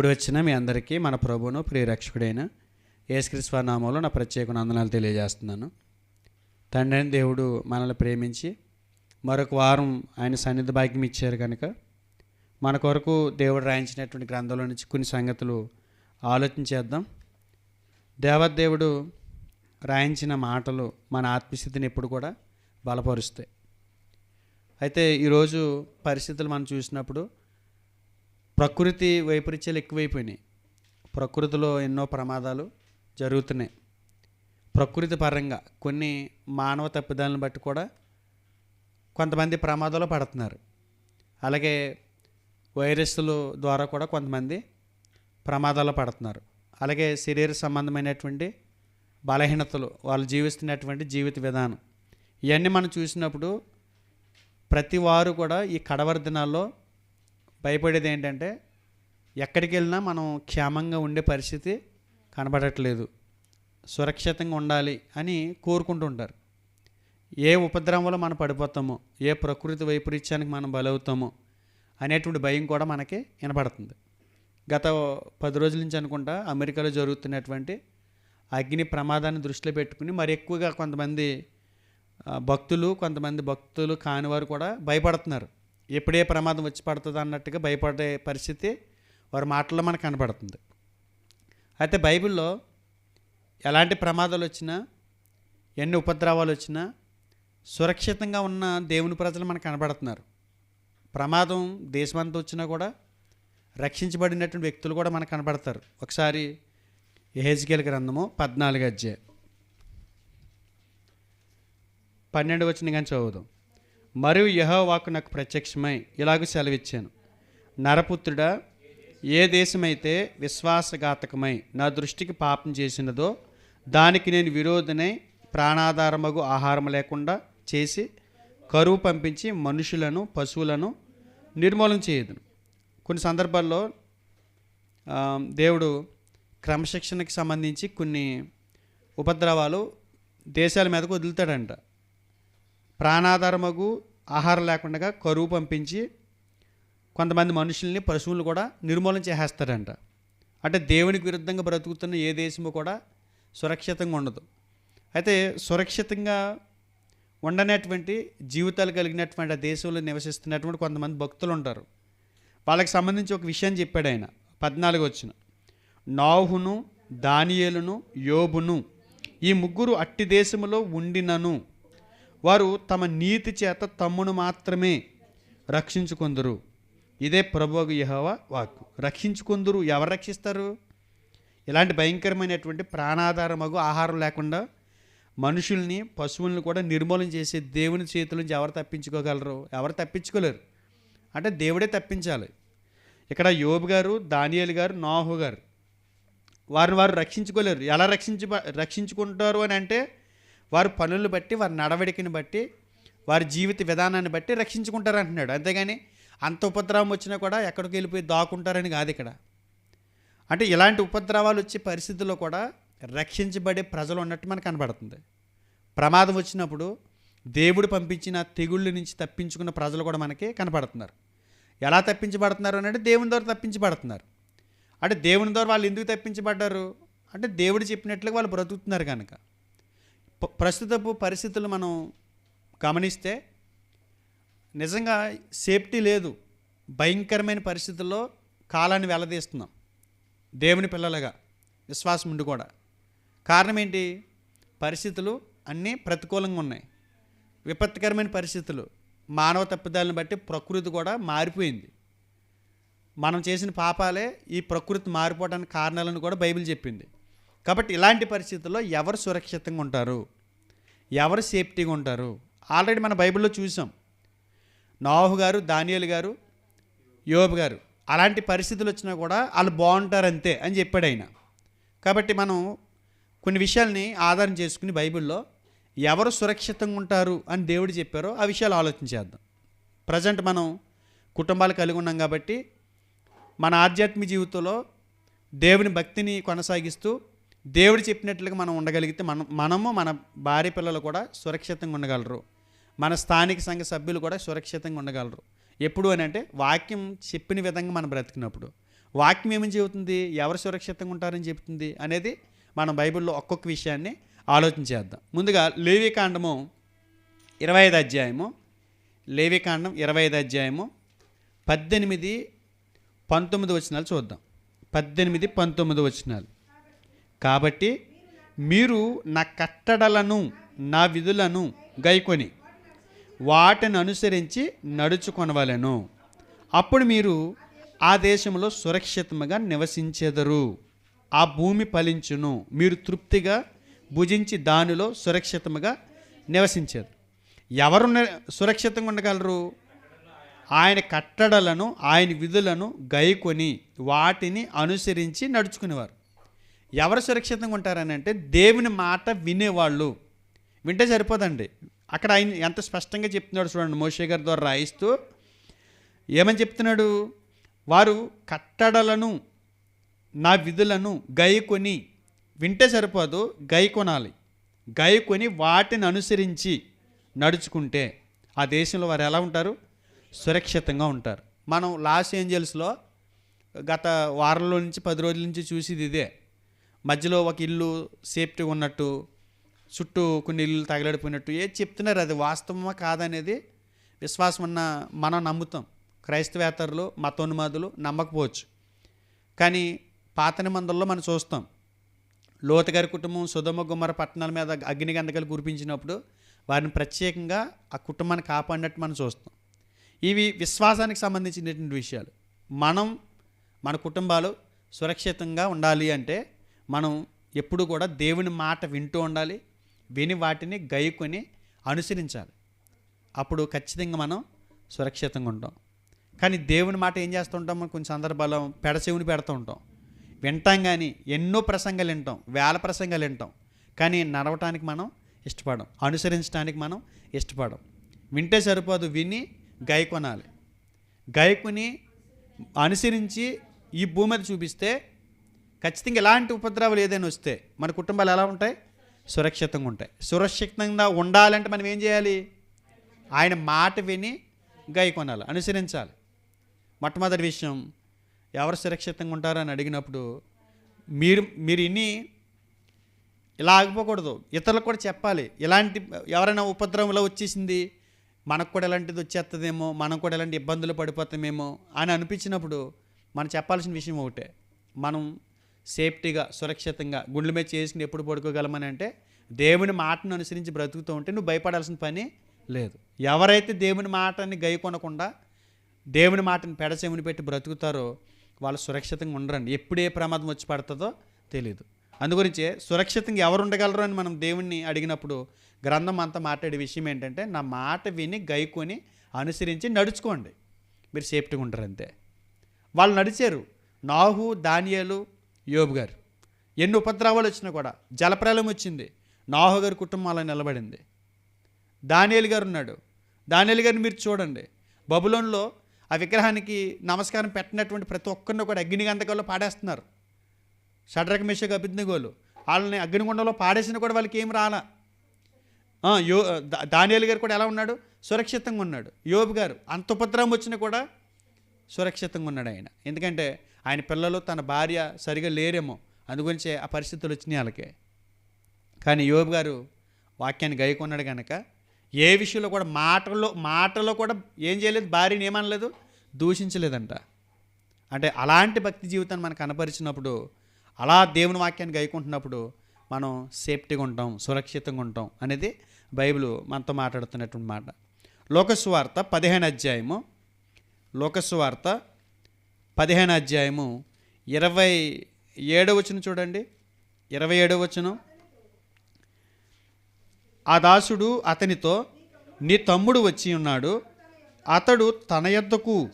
కూడి వచ్చిన మీ అందరికీ మన ప్రభువును ప్రియరక్షకుడైన యేసుక్రీస్తు నామంలో నా ప్రత్యేక నందనాలు తెలియజేస్తున్నాను. తండ్రి దేవుడు మనల్ని ప్రేమించి మరొక వారం ఆయన సన్నిధి భాగ్యం ఇచ్చారు కనుక మన కొరకు దేవుడు రాయించినటువంటి గ్రంథంలో నుంచి కొన్ని సంగతులు ఆలోచన చేద్దాం. దేవదేవుడు రాయించిన మాటలు మన ఆత్మస్థితిని ఎప్పుడు కూడా బలపరుస్తాయి. అయితే ఈరోజు పరిస్థితులు మనం చూసినప్పుడు ప్రకృతి వైపరీత్యాలు ఎక్కువైపోయినాయి. ప్రకృతిలో ఎన్నో ప్రమాదాలు జరుగుతున్నాయి. ప్రకృతి పరంగా కొన్ని మానవ తప్పిదాలను బట్టి కూడా కొంతమంది ప్రమాదాలు పడుతున్నారు. అలాగే వైరస్ల ద్వారా కూడా కొంతమంది ప్రమాదాలు పడుతున్నారు. అలాగే శరీర సంబంధమైనటువంటి బలహీనతలు వాళ్ళు జీవిస్తున్నటువంటి జీవిత విధానం. ఇవన్నీ మనం చూసినప్పుడు ప్రతి వారు కూడా ఈ కడవరి దినాల్లో భయపడేది ఏంటంటే ఎక్కడికి వెళ్ళినా మనం క్షేమంగా ఉండే పరిస్థితి కనబడట్లేదు. సురక్షితంగా ఉండాలి అని కోరుకుంటుంటారు ఏ ఉపద్రవంలో మనం పడిపోతామో ఏ ప్రకృతి వైపరీత్యానికి మనం బలవుతామో అనేటువంటి భయం కూడా మనకి వినపడుతుంది. గత పది రోజుల నుంచి అనుకుంటా అమెరికాలో జరుగుతున్నటువంటి అగ్ని ప్రమాదాన్ని దృష్టిలో పెట్టుకుని మరి ఎక్కువగా కొంతమంది భక్తులు కొంతమంది భక్తులు కానివారు కూడా భయపడుతున్నారు. ఎప్పుడే ప్రమాదం వచ్చి పడుతుంది అన్నట్టుగా భయపడే పరిస్థితి వారి మాటల్లో మనకు కనబడుతుంది. అయితే బైబిల్లో ఎలాంటి ప్రమాదాలు వచ్చినా ఎన్ని ఉపద్రవాలు వచ్చినా సురక్షితంగా ఉన్న దేవుని ప్రజలు మనకు కనబడుతున్నారు. ప్రమాదం దేశమంతా వచ్చినా కూడా రక్షించబడినటువంటి వ్యక్తులు కూడా మనకు కనబడతారు. ఒకసారి ఎహెజ్కేల్ గ్రంథము పద్నాలుగు అధ్యాయ. పన్నెండు వచ్చిన కానీ చదువుదాం. మరియు యహోవాకు నాకు ప్రత్యక్షమై ఇలాగ సెలవిచ్చాను. నరపుత్రుడా ఏ దేశమైతే విశ్వాసఘాతకమై నా దృష్టికి పాపం చేసినదో దానికి నేను విరోధనై ప్రాణాధారమగు ఆహారం లేకుండా చేసి కరువు పంపించి మనుషులను పశువులను నిర్మూలన చేయదును. కొన్ని సందర్భాల్లో దేవుడు క్రమశిక్షణకి సంబంధించి కొన్ని ఉపద్రవాలు దేశాల మీదకు వదులుతాడంట. ప్రాణాధారమగు ఆహారం లేకుండా కరువు పంపించి కొంతమంది మనుషుల్ని పశువులను కూడా నిర్మూలన చేసేస్తారంట. అంటే దేవునికి విరుద్ధంగా బ్రతుకుతున్న ఏ దేశము కూడా సురక్షితంగా ఉండదు. అయితే సురక్షితంగా ఉండనటువంటి జీవితాలు కలిగినటువంటి ఆ దేశంలో నివసిస్తున్నటువంటి కొంతమంది భక్తులు ఉంటారు. వాళ్ళకి సంబంధించి ఒక విషయం చెప్పాడు ఆయన పద్నాలుగు వచ్చిన. నాహును దానియేలును యోబును ఈ ముగ్గురు అట్టి దేశంలో ఉండినను. వారు తమ నీతి చేత తమ్మును మాత్రమే రక్షించుకుందరు. ఇదే ప్రభువు యహోవ వాక్కు. రక్షించుకుందరు ఎవరు రక్షిస్తారు? ఇలాంటి భయంకరమైనటువంటి ప్రాణాధారమగు ఆహారం లేకుండా మనుషుల్ని పశువులను కూడా నిర్మూలన చేసే దేవుని చేతుల నుంచి ఎవరు తప్పించుకోగలరు? ఎవరు తప్పించుకోలేరు. అంటే దేవుడే తప్పించాలి. ఇక్కడ యోబు గారు దానియాలు గారు నాహు గారు. వారిని వారు రక్షించుకోలేరు. ఎలా రక్షించు రక్షించుకుంటారు అని అంటే వారు పనులు బట్టి వారి నడవడికని బట్టి వారి జీవిత విధానాన్ని బట్టి రక్షించుకుంటారు అంటున్నాడు. అంతేగాని అంత ఉపద్రవం వచ్చినా కూడా ఎక్కడికి వెళ్ళిపోయి దాక్కుంటారని కాదు ఇక్కడ. అంటే ఇలాంటి ఉపద్రవాలు వచ్చే పరిస్థితుల్లో కూడా రక్షించబడే ప్రజలు ఉన్నట్టు మనకు కనబడుతుంది. ప్రమాదం వచ్చినప్పుడు దేవుడు పంపించిన తెగుళ్ళ నుంచి తప్పించుకున్న ప్రజలు కూడా మనకి కనపడుతున్నారు ఎలా తప్పించబడుతున్నారు అని అంటే దేవుని ద్వారా తప్పించబడుతున్నారు. అంటే దేవుని ద్వారా వాళ్ళు ఎందుకు తప్పించబడ్డారు? అంటే దేవుడు చెప్పినట్లుగా వాళ్ళు బ్రతుకుతున్నారు కనుక. ప్రస్తుతపు పరిస్థితులు మనం గమనిస్తే నిజంగా సేఫ్టీ లేదు. భయంకరమైన పరిస్థితుల్లో కాలాన్ని వెల్లదీస్తున్నాం దేవుని పిల్లలుగా విశ్వాసం ఉండి కూడా. కారణం ఏంటి? పరిస్థితులు అన్నీ ప్రతికూలంగా ఉన్నాయి. విపత్కరమైన పరిస్థితులు మానవ తప్పిదాలను బట్టి ప్రకృతి కూడా మారిపోయింది. మనం చేసిన పాపాలే ఈ ప్రకృతి మారిపోవడానికి కారణాలను కూడా బైబిల్ చెప్పింది. కాబట్టి ఇలాంటి పరిస్థితుల్లో ఎవరు సురక్షితంగా ఉంటారు? ఎవరు సేఫ్టీగా ఉంటారు? ఆల్రెడీ మన బైబిల్లో చూసాం. నాహు గారు దానియలు గారు యోబు గారు అలాంటి పరిస్థితులు వచ్చినా కూడా వాళ్ళు బాగుంటారు అంతే అని చెప్పాడు ఆయన. కాబట్టి మనం కొన్ని విషయాల్ని ఆధారం చేసుకుని బైబిల్లో ఎవరు సురక్షితంగా ఉంటారు అని దేవుడు చెప్పారో ఆ విషయాలు ఆలోచించేద్దాం ప్రజెంట్ మనం కుటుంబాలు కలిగి ఉన్నాం కాబట్టి మన ఆధ్యాత్మిక జీవితంలో దేవుని భక్తిని కొనసాగిస్తూ దేవుడు చెప్పినట్లుగా మనం ఉండగలిగితే మనం మనము మన భార్య పిల్లలు కూడా సురక్షితంగా ఉండగలరు. మన స్థానిక సంఘ సభ్యులు కూడా సురక్షితంగా ఉండగలరు. ఎప్పుడు అని అంటే వాక్యం చెప్పిన విధంగా మనం బ్రతికినప్పుడు. వాక్యం ఏమని చెబుతుంది? ఎవరు సురక్షితంగా ఉంటారని చెబుతుంది అనేది మనం బైబిల్లో ఒక్కొక్క విషయాన్ని ఆలోచించేద్దాం ముందుగా లేవికాండము ఇరవై ఐదు అధ్యాయము. లేవికాండం ఇరవై ఐదు అధ్యాయము పద్దెనిమిది పంతొమ్మిది వచనాలు చూద్దాం. పద్దెనిమిది పంతొమ్మిది వచనాలు. కాబట్టి మీరు నా కట్టడలను నా విధులను గైకొని వాటిని అనుసరించి నడుచుకొనవలెను. అప్పుడు మీరు ఆ దేశంలో సురక్షితంగా నివసించెదరు. ఆ భూమి ఫలించును. మీరు తృప్తిగా భుజించి దానిలో సురక్షితంగా నివసించారు ఎవరు సురక్షితంగా ఉండగలరు? ఆయన కట్టడలను ఆయన విధులను గైకొని వాటిని అనుసరించి నడుచుకునేవారు. ఎవరు సురక్షితంగా ఉంటారని అంటే దేవుని మాట వినేవాళ్ళు. వింటే సరిపోదండి. అక్కడ ఆయన ఎంత స్పష్టంగా చెప్తున్నాడు చూడండి. మోషే గారి ద్వారా రాయిస్తూ ఏమని చెప్తున్నాడు? వారు కట్టడలను నా విధులను గైకొని వింటే సరిపోదు గైకొనాలి గైకొని వాటిని అనుసరించి నడుచుకుంటే ఆ దేశంలో వారు ఎలా ఉంటారు? సురక్షితంగా ఉంటారు. మనం లాస్ ఏంజల్స్లో గత వారంలో నుంచి పది రోజుల నుంచి చూసేది ఇదే. మధ్యలో ఒక ఇల్లు సేఫ్టీగా ఉన్నట్టు చుట్టూ కొన్ని ఇల్లు తగలడిపోయినట్టు ఏది చెప్తున్నారు అది వాస్తవమా కాదనేది విశ్వాసం ఉన్న మనం నమ్ముతాం. క్రైస్తవేతరులు మతోన్మాదులు నమ్మకపోవచ్చు. కానీ పాత నిబంధనలో మనం చూస్తాం. లోతు గారి కుటుంబం సుధమ గుమ్మర పట్టణాల మీద అగ్ని గంధకాలు కురిపించినప్పుడు వారిని ప్రత్యేకంగా ఆ కుటుంబాన్ని కాపాడినట్టు మనం చూస్తాం. ఇవి విశ్వాసానికి సంబంధించినటువంటి విషయాలు. మనం మన కుటుంబాలు సురక్షితంగా ఉండాలి అంటే మనం ఎప్పుడు కూడా దేవుని మాట వింటూ ఉండాలి విని వాటిని గైకొని అనుసరించాలి. అప్పుడు ఖచ్చితంగా మనం సురక్షితంగా ఉంటాం. కానీ దేవుని మాట ఏం చేస్తుంటాం మనం కొన్ని సందర్భాల్లో పెడచెవిని పెడుతూ ఉంటాం. వింటాం కానీ ఎన్నో ప్రసంగాలు వింటాం వేల ప్రసంగాలు వింటాం. కానీ నడవటానికి మనం ఇష్టపడం అనుసరించడానికి మనం ఇష్టపడం. వింటే సరిపోదు విని గాయకొనాలి గాయకుని అనుసరించి ఈ భూమి మీద చూపిస్తే ఖచ్చితంగా ఎలాంటి ఉపద్రవాలు ఏదైనా వస్తే మన కుటుంబాలు ఎలా ఉంటాయి? సురక్షితంగా ఉంటాయి. సురక్షితంగా ఉండాలంటే మనం ఏం చేయాలి? ఆయన మాట విని గై కొనాలి అనుసరించాలి. మొట్టమొదటి విషయం ఎవరు సురక్షితంగా ఉంటారో అని అడిగినప్పుడు మీరు మీరు ఇన్ని ఇలా ఆగిపోకూడదు. ఇతరులకు కూడా చెప్పాలి. ఇలాంటి ఎవరైనా ఉపద్రవంలో వచ్చేసింది మనకు కూడా ఇలాంటిది వచ్చేస్తుందేమో మనం కూడా ఇలాంటి ఇబ్బందులు పడిపోతామేమో అని అనిపించినప్పుడు మనం చెప్పాల్సిన విషయం ఒకటే. మనం సేఫ్టీగా సురక్షితంగా గుండెల మీద చేసుకుని ఎప్పుడు పడుకోగలమని అంటే దేవుని మాటను అనుసరించి బ్రతుకుతూ ఉంటే నువ్వు భయపడాల్సిన పని లేదు. ఎవరైతే దేవుని మాటని గైకొనకుండా దేవుని మాటని పెడచెవిని పెట్టి బ్రతుకుతారో వాళ్ళు సురక్షితంగా ఉండరండి. ఎప్పుడు ఏ ప్రమాదం వచ్చి పడుతుందో తెలియదు అందుగురించే సురక్షితంగా ఎవరు ఉండగలరు అని మనం దేవుణ్ణి అడిగినప్పుడు గ్రంథం అంతా మాట్లాడే విషయం ఏంటంటే నా మాట విని గైకొని అనుసరించి నడుచుకోండి. మీరు సేఫ్టీగా ఉంటారు అంతే వాళ్ళు నడిచారు. నాహు దానియాలు యోబు గారు. ఎన్ని ఉపద్రవాలు వచ్చినా కూడా జలప్రలయం వచ్చింది. నాహో గారి కుటుంబం అలా నిలబడింది. దానియేలు గారు ఉన్నాడు. దానియల్ గారిని మీరు చూడండి. బబులోన్లో ఆ విగ్రహానికి నమస్కారం పెట్టినటువంటి ప్రతి ఒక్కరిని కూడా అగ్ని పాడేస్తున్నారు. షడ్రక మిషకు అభిజ్ఞగోలు. వాళ్ళని అగ్నిగుండంలో పాడేసిన కూడా వాళ్ళకి ఏం రాలా? యో దా- గారు కూడా ఎలా ఉన్నాడు? సురక్షితంగా ఉన్నాడు. యోబు గారు అంత ఉపద్రవం వచ్చినా కూడా సురక్షితంగా ఉన్నాడు ఆయన. ఎందుకంటే ఆయన పిల్లలు తన భార్య సరిగా లేరేమో అందుగురించే ఆ పరిస్థితులు వచ్చినాయి వాళ్ళకి. కానీ యోబు గారు వాక్యాన్ని గైకొన్నాడు కనుక ఏ విషయంలో కూడా మాటల్లో మాటలో కూడా ఏం చేయలేదు భార్యని ఏమనలేదు దూషించలేదంట. అంటే అలాంటి భక్తి జీవితాన్ని మనకు కనపరిచినప్పుడు అలా దేవుని వాక్యాన్ని గైకుంటున్నప్పుడు మనం సేఫ్టీగా ఉంటాం సురక్షితంగా ఉంటాం అనేది బైబిల్ మనతో మాట్లాడుతున్నటువంటి మాట. లోకస్వార్త పదిహేను అధ్యాయము. లోకస్వార్త పదిహేను అధ్యాయము. ఇరవై ఏడవ వచనం చూడండి. ఇరవై ఏడవ వచనం. ఆ దాసుడు అతనితో నీ తమ్ముడు వచ్చి ఉన్నాడు. అతడు తన యొద్దకు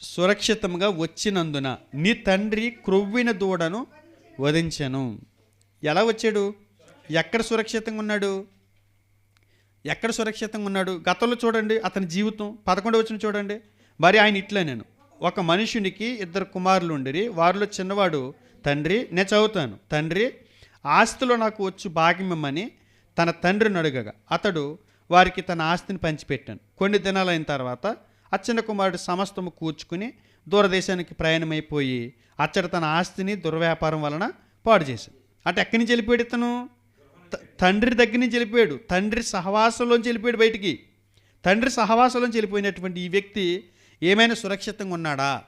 సురక్షితంగా వచ్చినందున నీ తండ్రి క్రొవ్విన దూడను వధించను. ఎలా వచ్చాడు? ఎక్కడ సురక్షితంగా ఉన్నాడు? ఎక్కడ సురక్షితంగా ఉన్నాడు? గతంలో చూడండి అతని జీవితం. పదకొండు వచ్చిన చూడండి. మరి ఆయన ఇట్లా నేను. ఒక మనుషునికి ఇద్దరు కుమారులు ఉండిరి వారిలో చిన్నవాడు తండ్రి నేను చదువుతాను. తండ్రి ఆస్తిలో నాకు వచ్చు భాగ్యమని తన తండ్రిని అడగగా. అతడు వారికి తన ఆస్తిని పంచిపెట్టాను. కొన్ని దినాలైన తర్వాత ఆ చిన్న కుమారుడు సమస్తము కూర్చుకుని దూరదేశానికి ప్రయాణమైపోయి అచ్చట తన ఆస్తిని దుర్వ్యాపారం వలన పాడు చేశాడు. అంటే ఎక్కడి నుంచి వెళ్ళిపోయాడు ఇతను? తండ్రి దగ్గర నుంచి వెళ్ళిపోయాడు. తండ్రి సహవాసంలోంచి వెళ్ళిపోయాడు బయటికి. తండ్రి సహవాసంలోంచి వెళ్ళిపోయినటువంటి ఈ వ్యక్తి ఏమైనా సురక్షితంగా ఉన్నాడా?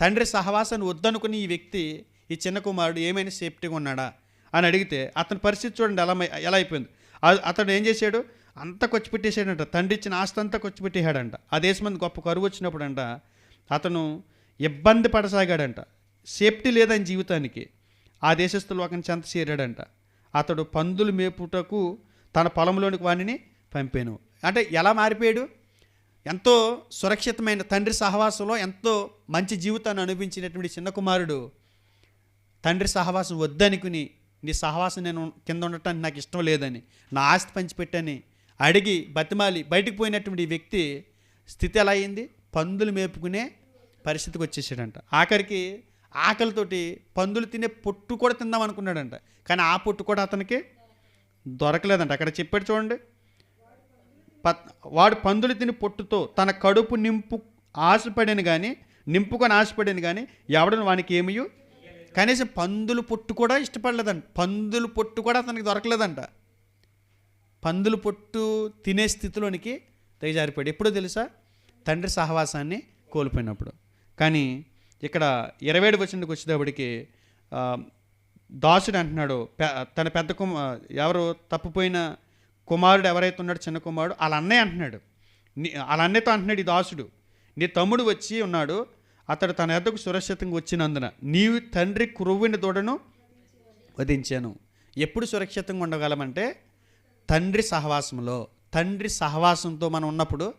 తండ్రి సహవాసాన్ని వద్దనుకుని ఈ వ్యక్తి ఈ చిన్న కుమారుడు ఏమైనా సేఫ్టీగా ఉన్నాడా? అని అడిగితే అతని పరిస్థితి చూడండి ఎలా ఎలా అయిపోయింది. అతడు ఏం చేశాడు? అంతా ఖర్చు పెట్టేశాడంట. తండ్రి ఇచ్చిన ఆస్తి అంతా ఖర్చు పెట్టేశాడంట. ఆ దేశం మంది గొప్ప కరువు వచ్చినప్పుడంట అతను ఇబ్బంది పడసాగాడంట. సేఫ్టీ లేదని జీవితానికి. ఆ దేశస్తులు ఒక చెంత చేరాడంట. అతడు పందులు మేపుటకు తన పొలంలోనికి వాణిని పంపాను. అంటే ఎలా మారిపోయాడు? ఎంతో సురక్షితమైన తండ్రి సహవాసంలో ఎంతో మంచి జీవితాన్ని అనుభవించినటువంటి చిన్న కుమారుడు తండ్రి సహవాసం వద్దనుకుని నీ సహవాసం నేను కింద ఉండటానికి నాకు ఇష్టం లేదని నా ఆస్తి పంచిపెట్టని అడిగి బతిమాలి బయటకు పోయినటువంటి వ్యక్తి స్థితి ఎలా అయింది? పందులు మేపుకునే పరిస్థితికి వచ్చేసాడంట. ఆఖరికి ఆకలితోటి పందులు తినే పొట్టు కూడా తిందాం అనుకున్నాడంట. కానీ ఆ పొట్టు కూడా అతనికి దొరకలేదంట. అక్కడ చెప్పాడు చూడండి వాడు పందులు తిని పొట్టుతో తన కడుపు నింపు ఆశపడాను కానీ నింపుకొని ఆశపడాను కానీ ఎవడను వానికి ఏమియు? కనీసం పందులు పొట్టు కూడా ఇష్టపడలేదంట. పందులు పొట్టు కూడా అతనికి దొరకలేదంట. పందులు పొట్టు తినే స్థితిలోనికి తెగజారిపోయాడు. ఎప్పుడో తెలుసా? తండ్రి సహవాసాన్ని కోల్పోయినప్పుడు. కానీ ఇక్కడ ఇరవై ఏడు వచ్చినకి వచ్చేటప్పటికి దాసుడు అంటున్నాడు పె- తన పెద్ద కుమ ఎవరు తప్పిపోయిన కుమారుడు ఎవరైతే ఉన్నాడు చిన్న కుమారుడు వాళ్ళ అన్నయ్య అంటున్నాడు. నీ వాళ్ళ అన్నయ్యతో అంటున్నాడు ఈ దాసుడు. నీ తమ్ముడు వచ్చి ఉన్నాడు అతడు తన ఎద్దకు సురక్షితంగా వచ్చినందున నీవు తండ్రి కురువిన దూడను వధించాను. ఎప్పుడు సురక్షితంగా ఉండగలమంటే తండ్రి సహవాసంలో తండ్రి సహవాసంతో మనం ఉన్నప్పుడు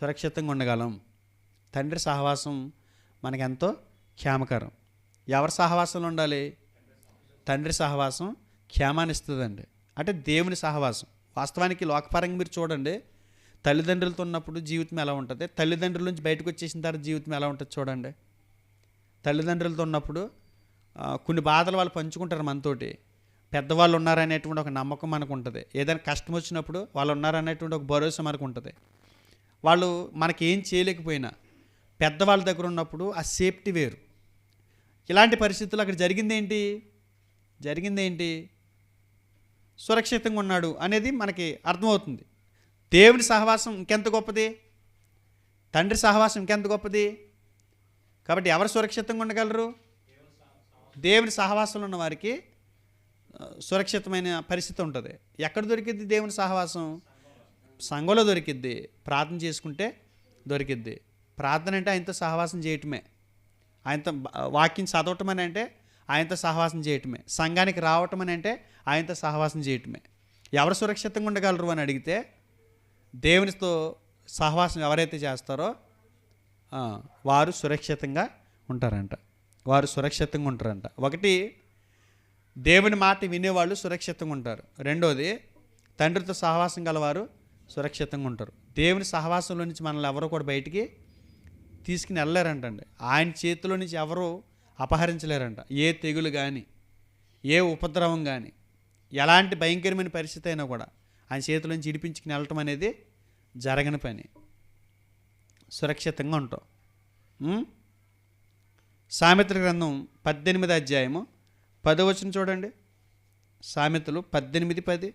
సురక్షితంగా ఉండగలం. తండ్రి సహవాసం మనకెంతో క్షేమకరం. ఎవరి సహవాసంలో ఉండాలి? తండ్రి సహవాసం క్షేమాన్ని ఇస్తుందండి. అంటే దేవుని సహవాసం. వాస్తవానికి లోకపరంగా మీరు చూడండి తల్లిదండ్రులతో ఉన్నప్పుడు జీవితం ఎలా ఉంటుంది? తల్లిదండ్రుల నుంచి బయటకు వచ్చేసిన తర్వాత జీవితం ఎలా ఉంటుంది చూడండి. తల్లిదండ్రులతో ఉన్నప్పుడు కొన్ని బాధలు వాళ్ళు పంచుకుంటారు మనతోటి. పెద్దవాళ్ళు ఉన్నారనేటువంటి ఒక నమ్మకం మనకు ఉంటుంది ఏదైనా కష్టం వచ్చినప్పుడు వాళ్ళు ఉన్నారనేటువంటి ఒక భరోసా మనకు ఉంటుంది వాళ్ళు మనకి ఏం చేయలేకపోయినా పెద్దవాళ్ళ దగ్గర ఉన్నప్పుడు ఆ సేఫ్టీ వేరు. ఇలాంటి పరిస్థితులు అక్కడ జరిగిందేంటి? జరిగిందేంటి? సురక్షితంగా ఉన్నాడు అనేది మనకి అర్థమవుతుంది. దేవుని సహవాసం ఇంకెంత గొప్పది? తండ్రి సహవాసం ఇంకెంత గొప్పది? కాబట్టి ఎవరు సురక్షితంగా ఉండగలరు? దేవుని సహవాసంలో ఉన్న వారికి సురక్షితమైన పరిస్థితి ఉంటుంది. ఎక్కడ దొరికిద్ది దేవుని సహవాసం? సంఘంలో దొరికిద్ది. ప్రార్థన చేసుకుంటే దొరికిద్ది. ప్రార్థన అంటే ఆయనతో సహవాసం చేయటమే. ఆయనతో వాక్యం చదవటం అని అంటే ఆయనతో సహవాసం చేయటమే. సంఘానికి రావటం అని అంటే ఆయనతో సహవాసం చేయటమే. ఎవరు సురక్షితంగా ఉండగలరు అని అడిగితే దేవునితో సహవాసం ఎవరైతే చేస్తారో వారు సురక్షితంగా ఉంటారంట. వారు సురక్షితంగా ఉంటారంట. ఒకటి దేవుని మాట వినేవాళ్ళు సురక్షితంగా ఉంటారు. రెండోది తండ్రితో సహవాసం గలవారు సురక్షితంగా ఉంటారు. దేవుని సహవాసంలో నుంచి మనల్ని ఎవరో కూడా బయటికి తీసుకుని వెళ్ళారంటండి ఆయన చేతిలో నుంచి ఎవరు అపహరించలేరంట. ఏ తెగులు కానీ ఏ ఉపద్రవం కానీ ఎలాంటి భయంకరమైన పరిస్థితి అయినా కూడా ఆయన చేతిలో నుంచి ఇడిపించుకుని వెళ్ళటం అనేది జరగని పని. సురక్షితంగా ఉంటాం. ఉం? సామెతల గ్రంథం పద్దెనిమిది అధ్యాయము పదవచనం చూడండి. సామెతలు పద్దెనిమిది పది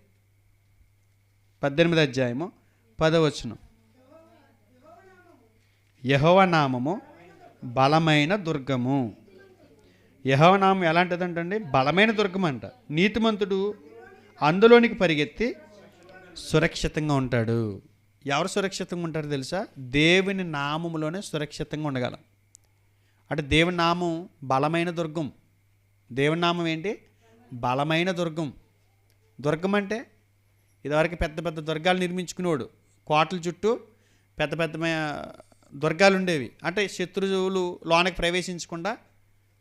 పద్దెనిమిది అధ్యాయము పదవచనం యహోవ నామము బలమైన దుర్గము. యహోనామం ఎలాంటిదంటండి? బలమైన దుర్గం అంట నీతిమంతుడు అందులోనికి పరిగెత్తి సురక్షితంగా ఉంటాడు. ఎవరు సురక్షితంగా ఉంటారు తెలుసా? దేవుని నామములోనే సురక్షితంగా ఉండగలం. అంటే దేవుని నామం బలమైన దుర్గం. దేవుని నామం ఏంటి? బలమైన దుర్గం. దుర్గం అంటే ఇదివరకు పెద్ద పెద్ద దుర్గాలు నిర్మించుకునేవాడు. కోటల చుట్టూ పెద్ద పెద్ద దుర్గాలు ఉండేవి అంటే శత్రువులు లోనకి ప్రవేశించకుండా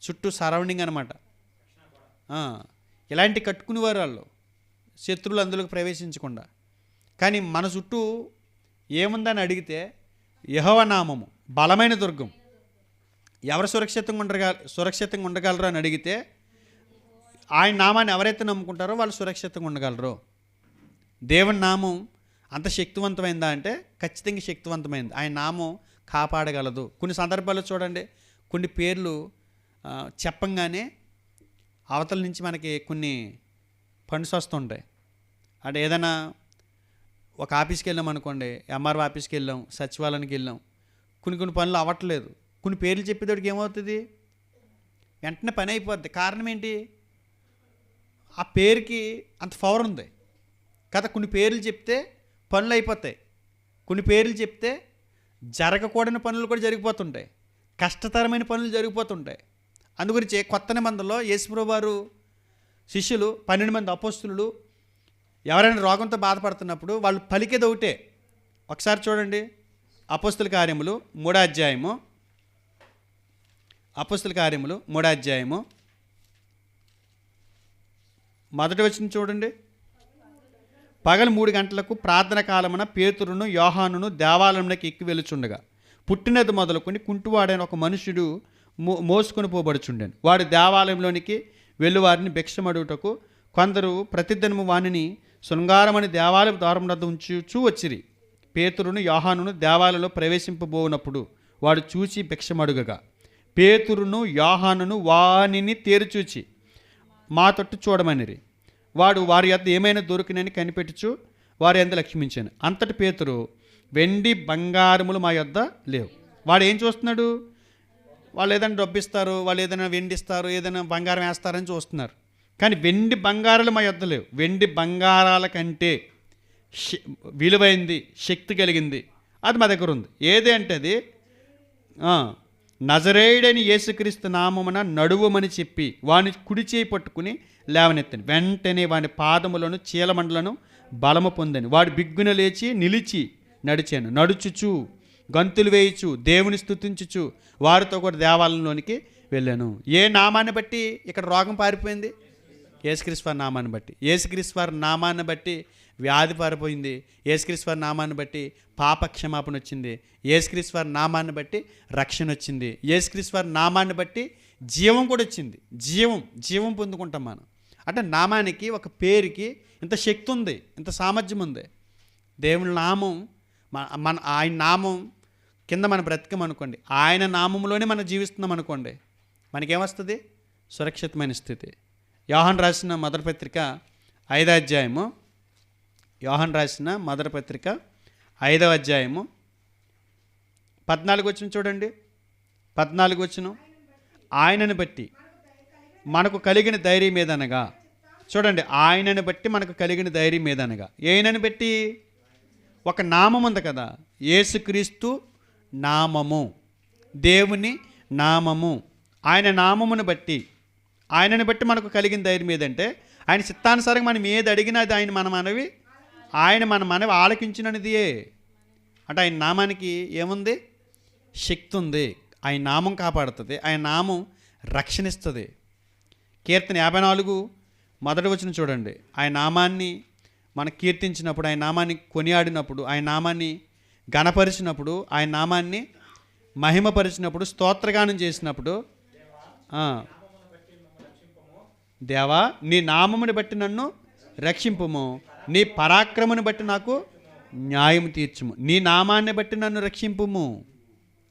చుట్టూ సరౌండింగ్ అనమాట ఇలాంటి కట్టుకునేవారు వాళ్ళు? శత్రువులు అందులోకి ప్రవేశించకుండా. కానీ మన చుట్టూ ఏముందని అడిగితే యహోవనామము బలమైన దుర్గం. ఎవరు సురక్షితంగా ఉండగల సురక్షితంగా ఉండగలరు అని అడిగితే ఆయన నామాన్ని ఎవరైతే నమ్ముకుంటారో వాళ్ళు సురక్షితంగా ఉండగలరు. దేవుని నామం అంత శక్తివంతమైందా అంటే ఖచ్చితంగా శక్తివంతమైంది. ఆయన నామం కాపాడగలదు. కొన్ని సందర్భాల్లో చూడండి కొన్ని పేర్లు చెప్పంగానే అవతల నుంచి మనకి కొన్ని ఫండ్స్ వస్తుంటాయి. అంటే ఏదైనా ఒక ఆఫీస్కి వెళ్ళాం అనుకోండి ఎంఆర్ఓ ఆఫీస్కి వెళ్ళాం సచివాలయానికి వెళ్ళాం కొన్ని కొన్ని పనులు అవ్వట్లేదు. కొన్ని పేర్లు చెప్పేటోడికి ఏమవుతుంది? వెంటనే పని అయిపోద్ది. కారణం ఏంటి? ఆ పేరుకి అంత పవర్ ఉంది. కదా కొన్ని పేర్లు చెప్తే పనులు అయిపోతాయి. కొన్ని పేర్లు చెప్తే జరగకూడని పనులు కూడా జరిగిపోతుంటాయి. కష్టతరమైన పనులు జరిగిపోతుంటాయి. అందుగురించి కొత్త నిబంధనలో యేసుప్రభు వారు శిష్యులు పన్నెండు మంది అపోస్తులు ఎవరైనా రోగంతో బాధపడుతున్నప్పుడు వాళ్ళు పలికేది ఒకటే. ఒకసారి చూడండి. అపోస్తుల కార్యములు మూడో అధ్యాయము. అపోస్తుల కార్యములు మూడో అధ్యాయము. మొదటి వచ్చిన చూడండి. పగలు మూడు గంటలకు ప్రార్థన కాలమున పేతురును యోహానును దేవాలయంలోకి ఎక్కి వెలుచుండగా పుట్టినది మొదలుకొని కుంటువాడైన ఒక మనుషుడు మో మోసుకొని పోబడుచుండాను. వాడు దేవాలయంలోనికి వెళ్ళు భిక్షమడుటకు కొందరు ప్రతిదినము వానిని శృంగారమని దేవాలయం ద్వారం వద్ద ఉంచుచూ వచ్చిరి పేతురును యోహానును దేవాలయంలో ప్రవేశింపబోనప్పుడు వాడు చూచి భిక్షమడుగగా. పేతురును యోహానును వానిని తేరుచూచి మా తట్టు చూడమనిరి. వాడు వారి యొద్ద ఏమైనా దొరికినని కనిపెట్టుచు వారి ఎంత లక్ష్మించాను. అంతటి పేతురు వెండి బంగారములు మా యొద్ద లేవు. వాడు ఏం చూస్తున్నాడు? వాళ్ళు ఏదైనా డబ్బిస్తారు వాళ్ళు ఏదైనా వెండిస్తారు ఏదైనా బంగారం వేస్తారని చూస్తున్నారు. కానీ వెండి బంగారాలు మా యొద్ద లేవు. వెండి బంగారాల కంటే శ- విలువైంది శక్తి కలిగింది. అది మా దగ్గర ఉంది. ఏది అంటే అది నజరేయుడని యేసుక్రీస్తు నామమున నడువమని చెప్పి వాని కుడి చేయి పట్టుకుని లేవనెత్తాను వెంటనే వాని పాదములను చీలమండలను బలము పొందని వాడు బిగ్గున లేచి నిలిచి నడిచాను. నడుచుచు గంతులు వేయుచు దేవుని స్థుతించుచు వారితో కూడా దేవాలయంలోనికి వెళ్ళాను. ఏ నామాన్ని బట్టి ఇక్కడ రోగం పారిపోయింది? యేసుక్రీశ్వర్ నామాన్ని బట్టి. యేసుక్రీశ్వర్ నామాన్ని బట్టి వ్యాధి పారిపోయింది. యేసుక్రీశ్వర్ నామాన్ని బట్టి పాపక్షమాపణ వచ్చింది. యేసుక్రీశ్వర్ నామాన్ని బట్టి రక్షణ వచ్చింది. యేసుక్రీశ్వర్ నామాన్ని బట్టి జీవం కూడా వచ్చింది. జీవం జీవం పొందుకుంటాం మనం. అంటే నామానికి ఒక పేరుకి ఇంత శక్తి ఉంది ఇంత సామర్థ్యం ఉంది. దేవుని నామం మన ఆయన నామం కింద మనం బ్రతికం అనుకోండి ఆయన నామంలోనే మనం జీవిస్తున్నాం అనుకోండి మనకేమొస్తుంది? సురక్షితమైన స్థితి. యోహన్ రాసిన మొదటి పత్రిక ఐదో అధ్యాయము. యోహన్ రాసిన మొదటి పత్రిక ఐదవ అధ్యాయము. పద్నాలుగు వచ్చిన చూడండి. పద్నాలుగు వచ్చిన ఆయనను బట్టి మనకు కలిగిన ధైర్యం ఏదనగా? చూడండి ఆయనను బట్టి మనకు కలిగిన ధైర్యం ఏదనగా? ఏనని బట్టి? ఒక నామం ఉంది కదా యేసుక్రీస్తు నామము. దేవుని నామము. ఆయన నామమును బట్టి. ఆయనను బట్టి మనకు కలిగిన ధైర్యం ఏదంటే ఆయన చిత్తానుసారంగా మనం ఏది అడిగినా అది ఆయన మన మనవి ఆయన మన మనవి ఆలకించినదియే. అంటే ఆయన నామానికి ఏముంది? శక్తి ఉంది ఆయన నామం కాపాడుతుంది. ఆయన నామం రక్షణిస్తుంది. కీర్తన యాభై నాలుగు మొదటి వచ్చిన చూడండి. ఆయన నామాన్ని మనం కీర్తించినప్పుడు ఆయన నామాన్ని కొనియాడినప్పుడు ఆయన నామాన్ని గణపరిచినప్పుడు ఆయన నామాన్ని మహిమపరిచినప్పుడు స్తోత్రగానం చేసినప్పుడు దేవా నీ నామముని బట్టి నన్ను రక్షింపుము. నీ పరాక్రమను బట్టి నాకు న్యాయం తీర్చుము. నీ నామాన్ని బట్టి నన్ను రక్షింపుము.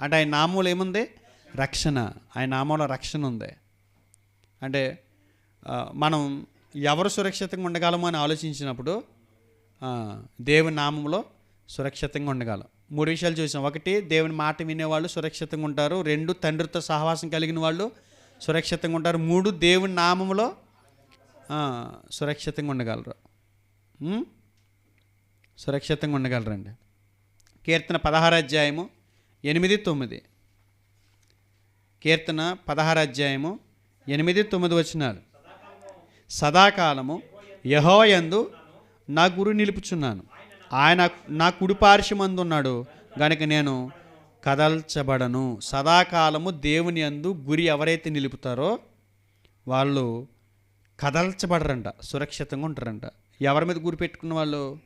అంటే ఆయన నామంలో ఏముంది? రక్షణ. ఆయన నామంలో రక్షణ ఉంది. అంటే మనం ఎవరు సురక్షితంగా ఉండగలము అని ఆలోచించినప్పుడు దేవుని నామంలో సురక్షితంగా ఉండగలం. మూడు విషయాలు చూసాం. ఒకటి దేవుని మాట వినేవాళ్ళు సురక్షితంగా ఉంటారు. రెండు తండ్రితో సహవాసం కలిగిన వాళ్ళు సురక్షితంగా ఉంటారు. మూడు దేవుని నామంలో సురక్షితంగా ఉండగలరు. సురక్షితంగా ఉండగలరండి. కీర్తన పదహారు అధ్యాయము ఎనిమిది తొమ్మిది. కీర్తన పదహారు అధ్యాయము ఎనిమిది తొమ్మిది వచ్చినారు సదాకాలము యహోయందు నా గురు నిలుపుచున్నాను. ఆయన నా కుడిపార్శ్వమందు ఉన్నాడు గనుక నేను కదల్చబడను. సదాకాలము దేవుని అందు గురి ఎవరైతే నిలుపుతారో వాళ్ళు కదల్చబడరంట సురక్షితంగా ఉంటారంట. ఎవరి మీద గురి పెట్టుకున్న వాళ్ళు?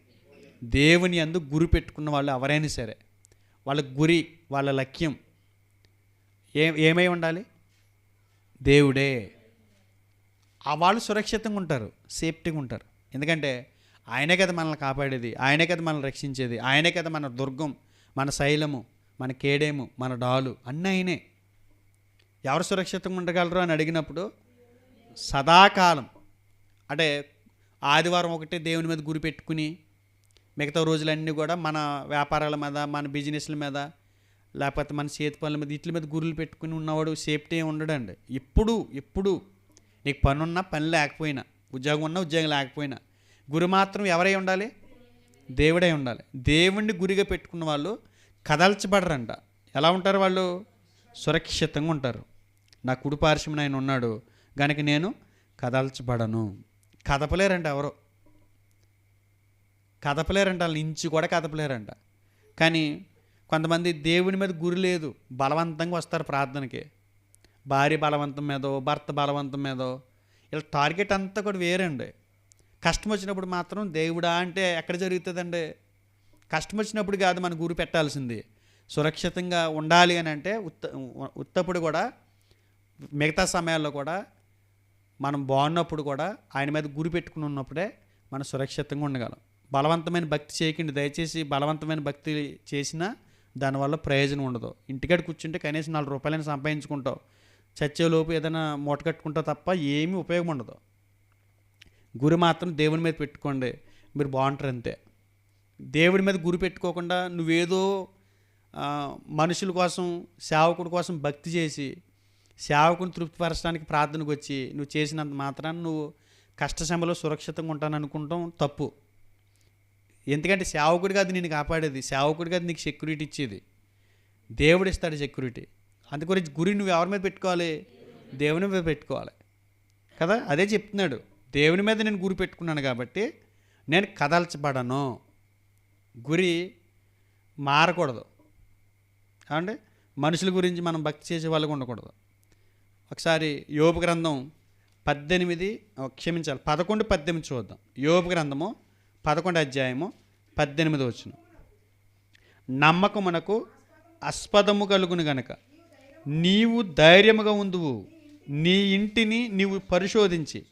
దేవుని అందు గురి పెట్టుకున్న వాళ్ళు ఎవరైనా సరే. వాళ్ళ గురి వాళ్ళ లక్ష్యం ఏ ఏమై ఉండాలి? దేవుడే. వాళ్ళు సురక్షితంగా ఉంటారు సేఫ్టీగా ఉంటారు. ఎందుకంటే ఆయనే కదా మనల్ని కాపాడేది ఆయనే కదా మనల్ని రక్షించేది ఆయనే కదా మన దుర్గం మన శైలము మన కేడేము మన డాలు అన్నీ ఆయనే. ఎవరు సురక్షితంగా ఉండగలరు అని అడిగినప్పుడు సదాకాలం అంటే ఆదివారం ఒకటే దేవుని మీద గురి పెట్టుకుని మిగతా రోజులన్నీ కూడా మన వ్యాపారాల మీద మన బిజినెస్ల మీద లేకపోతే మన చేతి పనుల మీద వీటి మీద గురులు పెట్టుకుని ఉన్నవాడు సేఫ్టీ ఉండడండి. ఎప్పుడు ఎప్పుడు నీకు పనున్నా పని లేకపోయినా ఉద్యోగం ఉన్నా ఉద్యోగం లేకపోయినా గురి మాత్రం ఎవరై ఉండాలి? దేవుడై ఉండాలి. దేవుణ్ణి గురిగా పెట్టుకున్న వాళ్ళు కదల్చబడరంట. ఎలా ఉంటారు వాళ్ళు? సురక్షితంగా ఉంటారు. నా కుడి పార్శ్వమున ఆయన ఉన్నాడు కనుక నేను కదల్చబడను. కదపలేరంట ఎవరో. కదపలేరంట వాళ్ళు ఇంచు కూడా కదపలేరంట. కానీ కొంతమంది దేవుని మీద గురి లేదు బలవంతంగా వస్తారు ప్రార్థనకి. భార్య బలవంతం మీదో భర్త బలవంతం మీదో ఇలా టార్గెట్ అంతా కూడా వేరండి. కష్టం వచ్చినప్పుడు మాత్రం దేవుడా అంటే ఎక్కడ జరుగుతుందండి? కష్టం వచ్చినప్పుడు కాదు మన గురి పెట్టాల్సింది. సురక్షితంగా ఉండాలి అని అంటే ఉత్త ఉత్తప్పుడు కూడా మిగతా సమయాల్లో కూడా మనం బాగున్నప్పుడు కూడా ఆయన మీద గురి పెట్టుకుని ఉన్నప్పుడే మనం సురక్షితంగా ఉండగలం. బలవంతమైన భక్తి చేయకండి. దయచేసి బలవంతమైన భక్తి చేసినా దానివల్ల ప్రయోజనం ఉండదు. ఇంటికాడ కూర్చుంటే కనీసం నాలుగు రూపాయలని సంపాదించుకుంటావు. చచ్చేలోపు ఏదైనా మూట కట్టుకుంటావు తప్ప ఏమీ ఉపయోగం ఉండదు. గురి మాత్రం దేవుని మీద పెట్టుకోండి. మీరు బాగుంటారు అంతే దేవుడి మీద గురి పెట్టుకోకుండా నువ్వేదో మనుషుల కోసం సేవకుడి కోసం భక్తి చేసి సేవకుని తృప్తిపరచడానికి ప్రార్థనకు వచ్చి నువ్వు చేసినంత మాత్రాన నువ్వు కష్టశ్రమలో సురక్షితంగా ఉంటాను అనుకుంటాం తప్పు. ఎందుకంటే సేవకుడిగా అది నేను కాపాడేది. సేవకుడిగా అది నీకు సెక్యూరిటీ ఇచ్చేది. దేవుడు ఇస్తాడు సెక్యూరిటీ అందుగురించి గురి నువ్వు ఎవరి మీద పెట్టుకోవాలి? దేవుని మీద పెట్టుకోవాలి. కదా? అదే చెప్తున్నాడు. దేవుని మీద నేను గురి పెట్టుకున్నాను కాబట్టి నేను కదల్చబడను. గురి మారకూడదు. అంటే మనుషుల గురించి మనం భక్తి చేసే వాళ్ళకు ఉండకూడదు. ఒకసారి యోపు గ్రంథం పద్దెనిమిది క్షమించాలి పదకొండు పద్దెనిమిది చూద్దాం. యోపు గ్రంథము పదకొండు అధ్యాయము పద్దెనిమిది వచ్చిన నమ్మకమునకు అస్పదము కలుగును గనక నీవు ధైర్యముగా ఉందువు. నీ ఇంటిని నీవు పరిశోధించి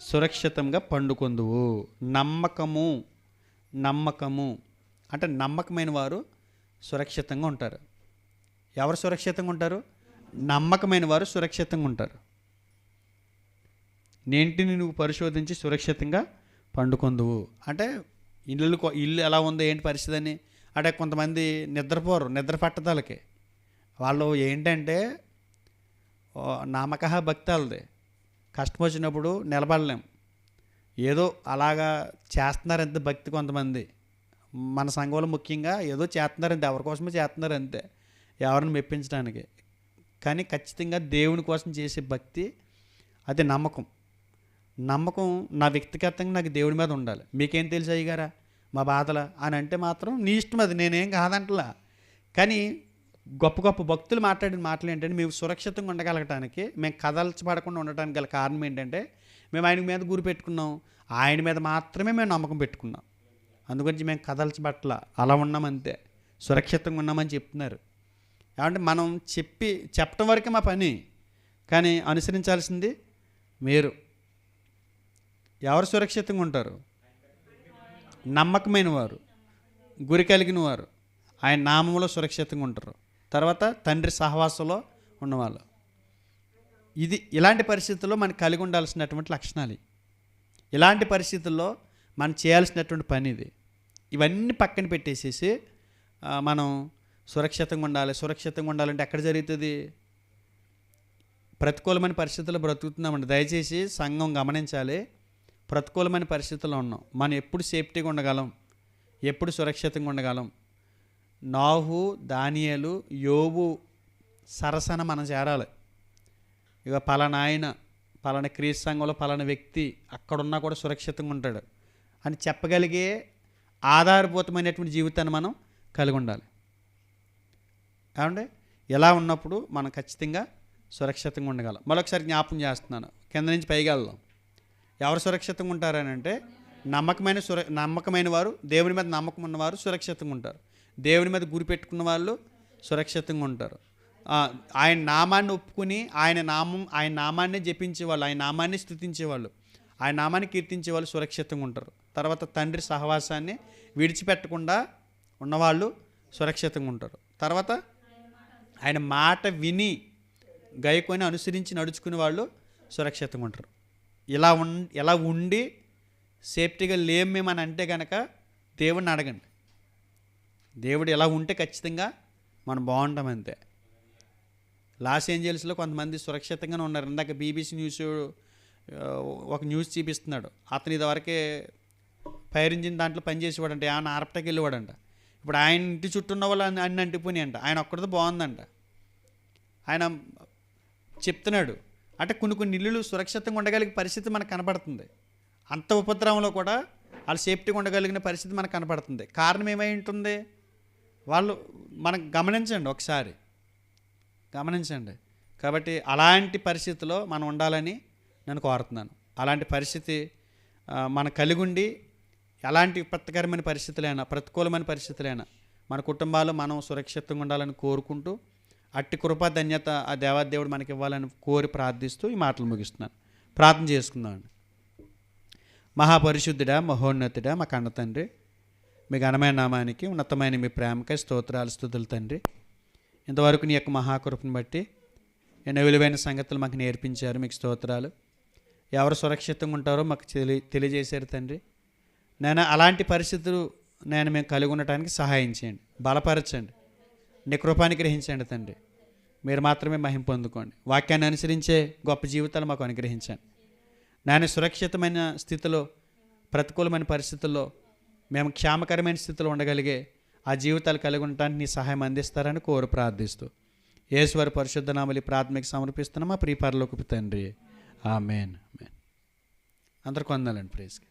సురక్షితంగా పండుకొందువు. నమ్మకము నమ్మకము. అంటే నమ్మకమైన వారు సురక్షితంగా ఉంటారు. ఎవరు సురక్షితంగా ఉంటారు? నమ్మకమైన వారు సురక్షితంగా ఉంటారు. నేంటిని నువ్వు పరిశోధించి సురక్షితంగా పండుకొందువు. అంటే ఇల్లు ఇల్లు ఎలా ఉందో ఏంటి పరిస్థితి అని అంటే కొంతమంది నిద్రపోరు నిద్ర పట్టదాలకి. వాళ్ళు ఏంటంటే నామక భక్తి కష్టం వచ్చినప్పుడు నిలబడలేం. ఏదో అలాగా చేస్తున్నారు అంతే భక్తి కొంతమంది. మన సంఘంలో ముఖ్యంగా ఏదో చేస్తున్నారు అంతే ఎవరి కోసమే చేస్తున్నారు అంతే ఎవరిని మెప్పించడానికి. కానీ ఖచ్చితంగా దేవుని కోసం చేసే భక్తి అది నమ్మకం. నమ్మకం నా వ్యక్తిగతంగా నాకు దేవుడి మీద ఉండాలి. మీకేం తెలుసు అయ్యగారా? మా బాధల? అని అంటే మాత్రం నీ ఇష్టం అది నేనేం కాదంటలా. కానీ గొప్ప గొప్ప భక్తులు మాట్లాడిన మాటలు ఏంటంటే మేము సురక్షితంగా ఉండగలగటానికి మేము కదల్చబడకుండా ఉండటానికి గల కారణం ఏంటంటే మేము ఆయన మీద గురి పెట్టుకున్నాం. ఆయన మీద మాత్రమే మేము నమ్మకం పెట్టుకున్నాం. అందుగురించి మేము కదల్చబట్ల అలా ఉన్నామంతే సురక్షితంగా ఉన్నామని చెప్తున్నారు. ఏమంటే మనం చెప్పి చెప్పటం వరకే మా పని. కానీ అనుసరించాల్సింది మీరు. ఎవరు సురక్షితంగా ఉంటారు? నమ్మకమైన వారు. గురి కలిగిన వారు. ఆయన నామంలో సురక్షితంగా ఉంటారు. తర్వాత తండ్రి సహవాసంలో ఉన్నవాళ్ళు. ఇది ఇలాంటి పరిస్థితుల్లో మనం కలిగి ఉండాల్సినటువంటి లక్షణాలు ఇలాంటి పరిస్థితుల్లో మనం చేయాల్సినటువంటి పని ఇది. ఇవన్నీ పక్కన పెట్టేసేసి మనం సురక్షితంగా ఉండాలి. సురక్షితంగా ఉండాలంటే ఎక్కడ జరుగుతుంది? ప్రతికూలమైన పరిస్థితుల్లో బ్రతుకుతున్నామండి. దయచేసి సంఘం గమనించాలి. ప్రతికూలమైన పరిస్థితుల్లో ఉన్నాం. మనం ఎప్పుడు సేఫ్టీగా ఉండగలం? ఎప్పుడు సురక్షితంగా ఉండగలం? నాహు దానియలు యోబు సరసన మనం చేరాలి. ఇక పలానాయన పలానా క్రీస్తు సంఘంలో పలానా వ్యక్తి అక్కడున్నా కూడా సురక్షితంగా ఉంటాడు. అని చెప్పగలిగే ఆధారభూతమైనటువంటి జీవితాన్ని మనం కలిగి ఉండాలి. ఏమండి? ఎలా ఉన్నప్పుడు మనం ఖచ్చితంగా సురక్షితంగా ఉండగలం. మరొకసారి జ్ఞాపం చేస్తున్నాను. కింద నుంచి పైకి వెళ్దాం. ఎవరు సురక్షితంగా ఉంటారని అంటే నమ్మకమైన సుర నమ్మకమైన వారు దేవుని మీద నమ్మకం ఉన్నవారు సురక్షితంగా ఉంటారు. దేవుని మీద గురి పెట్టుకున్న వాళ్ళు సురక్షితంగా ఉంటారు. ఆయన నామాన్ని ఒప్పుకుని ఆయన నామం ఆయన నామాన్ని జపించేవాళ్ళు ఆయన నామాన్ని స్థుతించేవాళ్ళు ఆయన నామాన్ని కీర్తించే వాళ్ళు సురక్షితంగా ఉంటారు. తర్వాత తండ్రి సహవాసాన్ని విడిచిపెట్టకుండా ఉన్నవాళ్ళు సురక్షితంగా ఉంటారు. తర్వాత ఆయన మాట విని గైకొని అనుసరించి నడుచుకునే వాళ్ళు సురక్షితంగా ఉంటారు. ఇలా ఉ ఇలా ఉండి సేఫ్టీగా లేం మేము అని అంటే కనుక దేవుణ్ణి అడగండి. దేవుడు ఎలా ఉంటే ఖచ్చితంగా మనం బాగుంటాం అంతే. లాస్ ఏంజల్స్లో కొంతమంది సురక్షితంగానే ఉన్నారు. ఇందాక బీబీసీ న్యూస్ ఒక న్యూస్ చూపిస్తున్నాడు. అతను ఇదివరకే ఫైర్ ఇంజిన్ దాంట్లో పనిచేసేవాడంట ఏమైనా ఆర్పటకి వెళ్ళేవాడంట. ఇప్పుడు ఆయన ఇంటి చుట్టూ ఉన్న వాళ్ళు అన్ని అన్ని అంటిపోయి అంట ఆయన ఒక్కడితో బాగుందంట. ఆయన చెప్తున్నాడు. అంటే కొన్ని కొన్ని ఇల్లులు సురక్షితంగా ఉండగలిగే పరిస్థితి మనకు కనపడుతుంది అంత ఉపద్రవంలో కూడా వాళ్ళు సేఫ్టీగా ఉండగలిగిన పరిస్థితి మనకు కనపడుతుంది కారణం ఏమై ఉంటుంది? వాళ్ళు మనం గమనించండి ఒకసారి. గమనించండి. కాబట్టి అలాంటి పరిస్థితిలో మనం ఉండాలని నేను కోరుతున్నాను. అలాంటి పరిస్థితి మన కలిగి ఉండి ఎలాంటి విపత్కరమైన పరిస్థితులైనా ప్రతికూలమైన పరిస్థితులైనా మన కుటుంబాలు మనం సురక్షితంగా ఉండాలని కోరుకుంటూ అట్టి కృప ధన్యత ఆ దేవాదేవుడు మనకి ఇవ్వాలని కోరి ప్రార్థిస్తూ ఈ మాటలు ముగిస్తున్నాను. ప్రార్థన చేసుకుందామండి. మహాపరిశుద్ధుడా మహోన్నతుడా మా కన్న తండ్రి మీ ఘనమైన నామానికి ఉన్నతమైన మీ ప్రేమకై స్తోత్రాలు స్థుతులు తండ్రి. ఇంతవరకు నీ యొక్క మహాకృపను బట్టి ఎన్నో విలువైన సంగతులు మాకు నేర్పించారు మీకు స్తోత్రాలు. ఎవరు సురక్షితంగా ఉంటారో మాకు తెలి తెలియజేశారు తండ్రి. నేను అలాంటి పరిస్థితులు నేను మేము కలిగి ఉండటానికి సహాయం చేయండి బలపరచండి. నీ కృపాన్ని గ్రహించండి తండ్రి. మీరు మాత్రమే మహిం పొందుకోండి. వాక్యాన్ని అనుసరించే గొప్ప జీవితాలు మాకు అనుగ్రహించండి. నేను సురక్షితమైన స్థితిలో ప్రతికూలమైన పరిస్థితుల్లో మేము క్షేమకరమైన స్థితిలో ఉండగలిగే ఆ జీవితాలు కలిగి ఉండటానికి నీ సహాయం అందిస్తారని కోరు ప్రార్థిస్తూ. ఈశ్వర పరిశుద్ధ నామలి ప్రాథమిక సమర్పిస్తున్నామా మా ప్రియపరలోకి తండ్రి. ఆమెన్. ఆమెన్. అందరు కొందాలండి ప్రేస్కి